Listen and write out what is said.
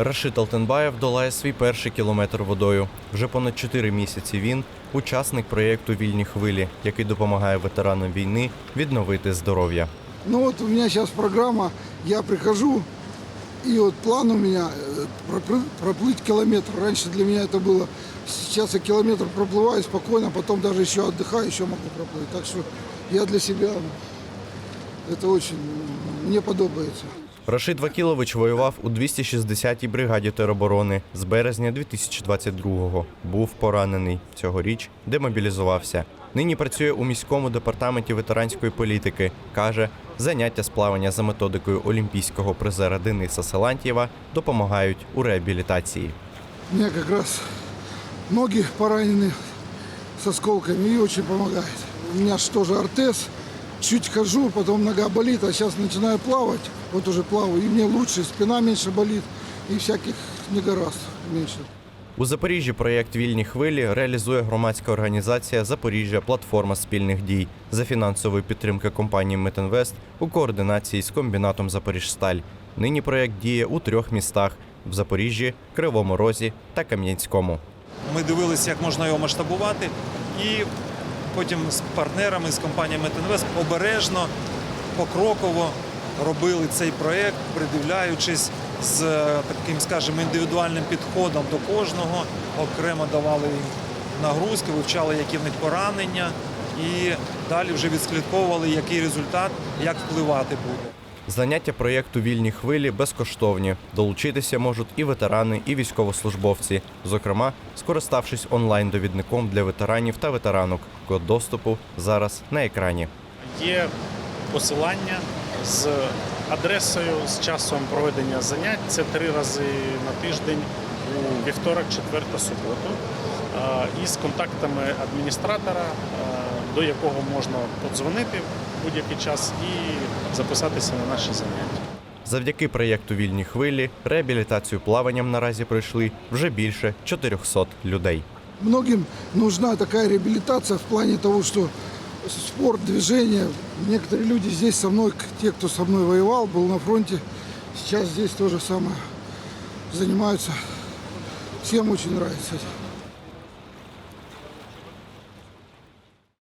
Рашид Алтенбаєв долає свій перший кілометр водою. Вже понад 4 місяці він учасник проєкту Вільні хвилі, який допомагає ветеранам війни відновити здоров'я. Ну вот у меня сейчас программа, я прихожу, и вот план у меня э, пропры- проплыть километр. Раньше для меня это было, сейчас я километр проплываю спокойно, потом даже еще отдыхаю, еще могу проплыть. Так что я для себя, это очень, м, мне подобается. Рашид Вакілович воював у 260-й бригаді тероборони з березня 2022-го. Був поранений. Цьогоріч демобілізувався. Нині працює у міському департаменті ветеранської політики. Каже, заняття з плавання за методикою олімпійського призера Дениса Силантьєва допомагають у реабілітації. У меня как раз ноги поранены с осколками и очень помогает. У меня же тоже ортез, чуть хожу, потом нога болит, а сейчас начинаю плавать, вот уже плаваю, и мне лучше, спина меньше болит, и всяких негоразд меньше. У Запоріжжі проєкт Вільні хвилі реалізує громадська організація Запоріжжя Платформа спільних дій за фінансової підтримки компанії Метинвест у координації з комбінатом Запоріжсталь. Нині проєкт діє у трьох містах в Запоріжжі, Кривому Розі та Кам'янському. Ми дивилися, як можна його масштабувати, і потім з партнерами з компанією Метинвест обережно, покроково робили цей проєкт, придивляючись з е, таким, скажімо, індивідуальним підходом до кожного, окремо давали їм нагрузки, вивчали, які в них поранення, і далі вже відслідковували, який результат, як впливати буде. Заняття проєкту Вільні хвилі безкоштовні. Долучитися можуть і ветерани, і військовослужбовці, зокрема, скориставшись онлайн-довідником для ветеранів та ветеранок. Код доступу зараз на екрані. Є посилання з адресою, з часом проведення занять. Це три рази на тиждень у вівторок, четвер та суботу. І з контактами адміністратора, до якого можна подзвонити в будь-який час і записатися на наші заняття. Завдяки проєкту Вільні хвилі реабілітацію плаванням наразі пройшли вже більше 400 людей. Многим нужна такая реабилитация в плане того, что спорт, движение. Некоторые люди здесь со мной, те, кто со мной воевал, был на фронте, сейчас здесь то же самое занимаются. Всем очень нравится.